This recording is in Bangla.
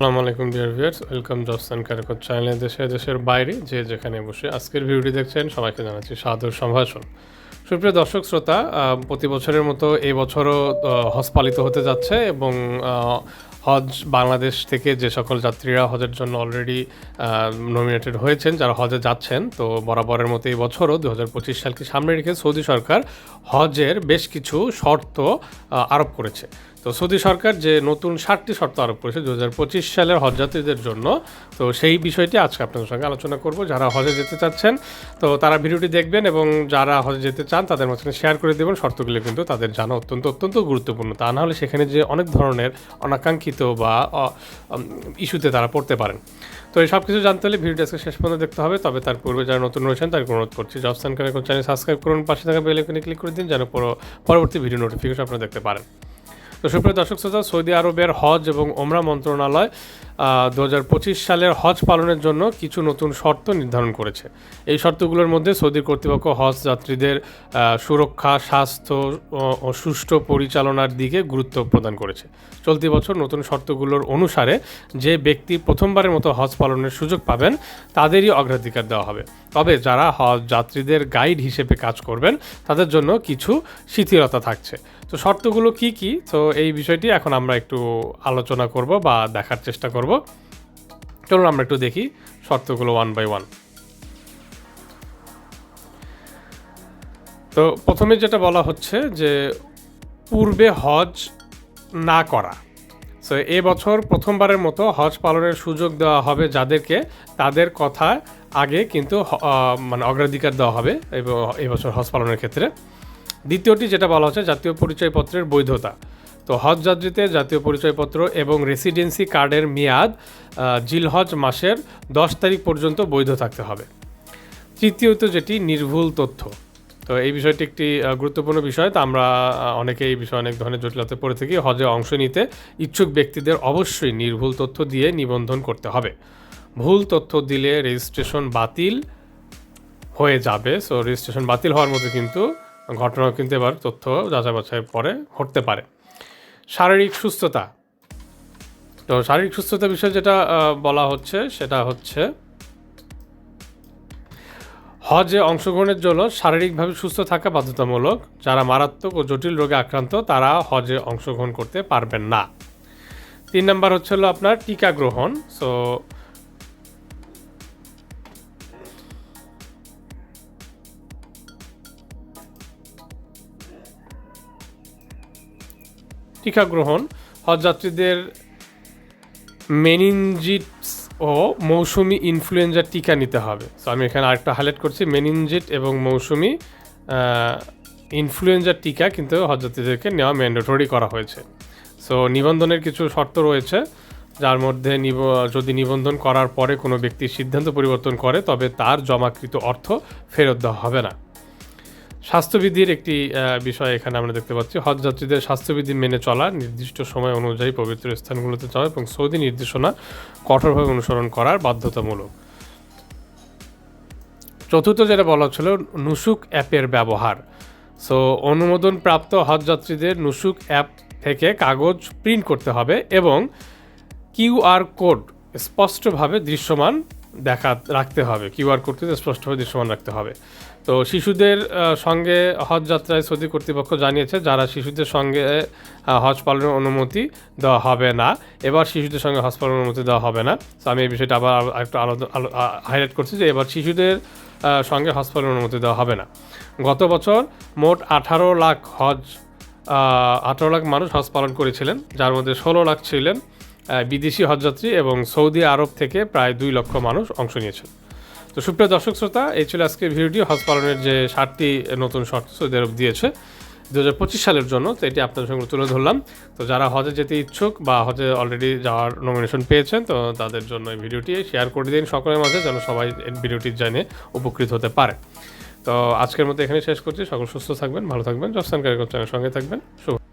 আসসালামু আলাইকুম ডিয়ার ভিউয়ার্স ওয়েলকাম জবসান কারকর চ্যানেলে দেশে, দেশের বাইরে, যে যেখানে বসে আজকের ভিডিওটি দেখছেন, সবাইকে জানাচ্ছি সাদর সম্ভাষণ। সুপ্রিয় দর্শক, শ্রোতা প্রতি বছরের মতো এই বছরও হজ পালিত হতে যাচ্ছে এবং হজ বাংলাদেশ থেকে যে সকল যাত্রীরা হজের জন্য অলরেডি নমিনেটেড হয়েছেন, যারা হজে যাচ্ছেন, তো বরাবরের মতো এই বছরও দু হাজার পঁচিশ সালকে সামনে রেখে সৌদি সরকার হজের বেশ কিছু শর্ত আরোপ করেছে। তো সৌদি সরকার যে নতুন ষাটটি শর্ত আরোপ করেছে দু হাজার পঁচিশ সালের হজযাত্রীদের জন্য, তো সেই বিষয়টি আজকে আপনাদের সঙ্গে আলোচনা করব। যারা হজে যেতে চাচ্ছেন, তো তারা ভিডিওটি দেখবেন এবং যারা হজে যেতে চান, তাদের মাঝখানে শেয়ার করে দেবেন। শর্তগুলো কিন্তু তাদের জানা অত্যন্ত অত্যন্ত গুরুত্বপূর্ণ। তা না হলে সেখানে যে অনেক ধরনের অনাকাঙ্ক্ষিত বা ইস্যুতে তারা পড়তে পারেন। তো এই সব কিছু জানতে হলে ভিডিওটি আজকে শেষ পর্যন্ত দেখতে হবে। তবে তার পূর্বে যারা নতুন রয়েছেন তার অনুরোধ করছি জবস্থান করে চ্যানেল সাবস্ক্রাইব করুন, পাশে থাকা বেল ক্লিক করে দিন, যেন পরবর্তী ভিডিও নোটিফিকেশন আপনারা দেখতে পারেন। তো সুপ্রিয় দর্শক শ্রোতা, সৌদি আরবের হজ এবং ওমরা মন্ত্রণালয় দু হাজার পঁচিশ সালের হজ পালনের জন্য কিছু নতুন শর্ত নির্ধারণ করেছে। এই শর্তগুলোর মধ্যে সৌদি কর্তৃপক্ষ হজ যাত্রীদের সুরক্ষা, স্বাস্থ্য ও- ও সুষ্ঠু পরিচালনার দিকে গুরুত্ব প্রদান করেছে। চলতি বছর নতুন শর্তগুলোর অনুসারে যে ব্যক্তি প্রথমবারের মতো হজ পালনের সুযোগ পাবেন, তাদেরই অগ্রাধিকার দেওয়া হবে। তবে যারা হজ যাত্রীদের গাইড হিসেবে কাজ করবেন, তাদের জন্য কিছু শিথিলতা থাকছে। তো শর্তগুলো কি কি? তো এই বিষয়টি এখন আমরা একটু আলোচনা করব বা দেখার চেষ্টা করব। চলুন আমরা একটু দেখি শর্তগুলো ওয়ান বাই ওয়ান তো প্রথমে যেটা বলা হচ্ছে যে, পূর্বে হজ না করা। সো এবছর প্রথমবারের মতো হজ পালনের সুযোগ দেওয়া হবে যাদেরকে তাদের কথা আগে কিন্তু মানে অগ্রাধিকার দেওয়া হবে এব- এবছর হজ পালনের ক্ষেত্রে। দ্বিতীয়টি যেটা বলা হচ্ছে জাতীয় পরিচয়পত্রের বৈধতা। তো হজ যাত্রীতে জাতীয় পরিচয়পত্র এবং রেসিডেন্সি কার্ডের মেয়াদ জিলহজ মাসের দশ তারিখ পর্যন্ত বৈধ থাকতে হবে। তৃতীয়ত যেটি, নির্ভুল তথ্য। তো এই বিষয়টি একটি গুরুত্বপূর্ণ বিষয়। তো আমরা অনেকে এই বিষয়ে অনেক ধরনের জটিলতা পড়ে থাকি। হজে অংশ নিতে ইচ্ছুক ব্যক্তিদের অবশ্যই নির্ভুল তথ্য দিয়ে নিবন্ধন করতে হবে। ভুল তথ্য দিলে রেজিস্ট্রেশন বাতিল হয়ে যাবে। সো, রেজিস্ট্রেশন বাতিল হওয়ার মতো কিন্তু ঘটনা কিন্তু এবার তথ্য যাচাই বাছাইয়ের পরে ঘটতে পারে। শারীরিক সুস্থতা। তো শারীরিক সুস্থতা বিষয়ে যেটা বলা হচ্ছে, সেটা হচ্ছে হজে অংশগ্রহণের জন্য শারীরিকভাবে সুস্থ থাকা বাধ্যতামূলক, যারা মারাত্মক ও জটিল রোগে আক্রান্ত, তারা হজে অংশগ্রহণ করতে পারবেন না। তিন নাম্বার হচ্ছে হলো আপনার টিকা গ্রহণ। সো টিকা গ্রহণ। হজযাত্রীদের মেনিনজিটস ও মৌসুমি ইনফ্লুয়েঞ্জার টিকা নিতে হবে। সো আমি এখানে আরেকটা হাইলাইট করছি মেনিনজিট এবং মৌসুমি ইনফ্লুয়েঞ্জার টিকা কিন্তু হজযাত্রীদেরকে নেওয়া ম্যান্ডেটরি করা হয়েছে। সো নিবন্ধনের কিছু শর্ত রয়েছে, যার মধ্যে নিব, যদি নিবন্ধন করার পরে কোনো ব্যক্তি সিদ্ধান্ত পরিবর্তন করে, তবে তার জমাকৃত অর্থ ফেরত দেওয়া হবে না। স্বাস্থ্যবিধির একটি বিষয় এখানে আমরা দেখতে পাচ্ছি। হজ যাত্রীদের স্বাস্থ্যবিধি মেনে চলা নির্দিষ্ট সময় অনুযায়ী পবিত্র স্থানগুলোতে যাওয়া এবং সৌদি নির্দেশনা কঠোরভাবে অনুসরণ করার বাধ্যতামূলক। চতুর্থ যেটা বলা হচ্ছিল, নুসুক অ্যাপের ব্যবহার। সো অনুমোদন প্রাপ্ত হজ যাত্রীদের নুসুক অ্যাপ থেকে কাগজ প্রিন্ট করতে হবে এবং কিউআর কোড স্পষ্টভাবে দৃশ্যমান দেখা রাখতে হবে কিউআর কোড কিন্তু স্পষ্টভাবে দৃশ্যমান রাখতে হবে। তো শিশুদের সঙ্গে হজ যাত্রায় সৌদি কর্তৃপক্ষ জানিয়েছে, যারা শিশুদের সঙ্গে হজ পালনের অনুমতি দেওয়া হবে না, এবার শিশুদের সঙ্গে হজ পালনের অনুমতি দেওয়া হবে না। তো আমি এই বিষয়টা আবার একটু আলাদা হাইলাইট করছি যে এবার শিশুদের সঙ্গে হজ পালনের অনুমতি দেওয়া হবে না। গত বছর মোট আঠারো লাখ হজ আঠারো লাখ মানুষ হজ পালন করেছিলেন, যার মধ্যে ষোলো লাখ ছিলেন বিদেশি হজযাত্রী এবং সৌদি আরব থেকে প্রায় দুই লক্ষ মানুষ অংশ নিয়েছেন। তো সুপ্রিয় দর্শক শ্রোতা, এই ছিল আজকের ভিডিও হজ পালনের যে ষাটটি নতুন শর্ত, সৌদি আরব দিয়েছে দু হাজার পঁচিশ সালের জন্য, তো এটি আপনাদের সঙ্গে তুলে ধরলাম। তো যারা হজে যেতে ইচ্ছুক বা হজে অলরেডি যাওয়ার নমিনেশন পেয়েছেন, তো তাদের জন্য এই ভিডিওটি শেয়ার করে দিন সকলের মাঝে, যেন সবাই ভিডিওটি জেনে উপকৃত হতে পারে। তো আজকের মতো এখানে শেষ করছি। সকল সুস্থ থাকবেন, ভালো থাকবেন। জস্তান কারিগর চ্যানেলের সঙ্গে থাকবেন। শুভ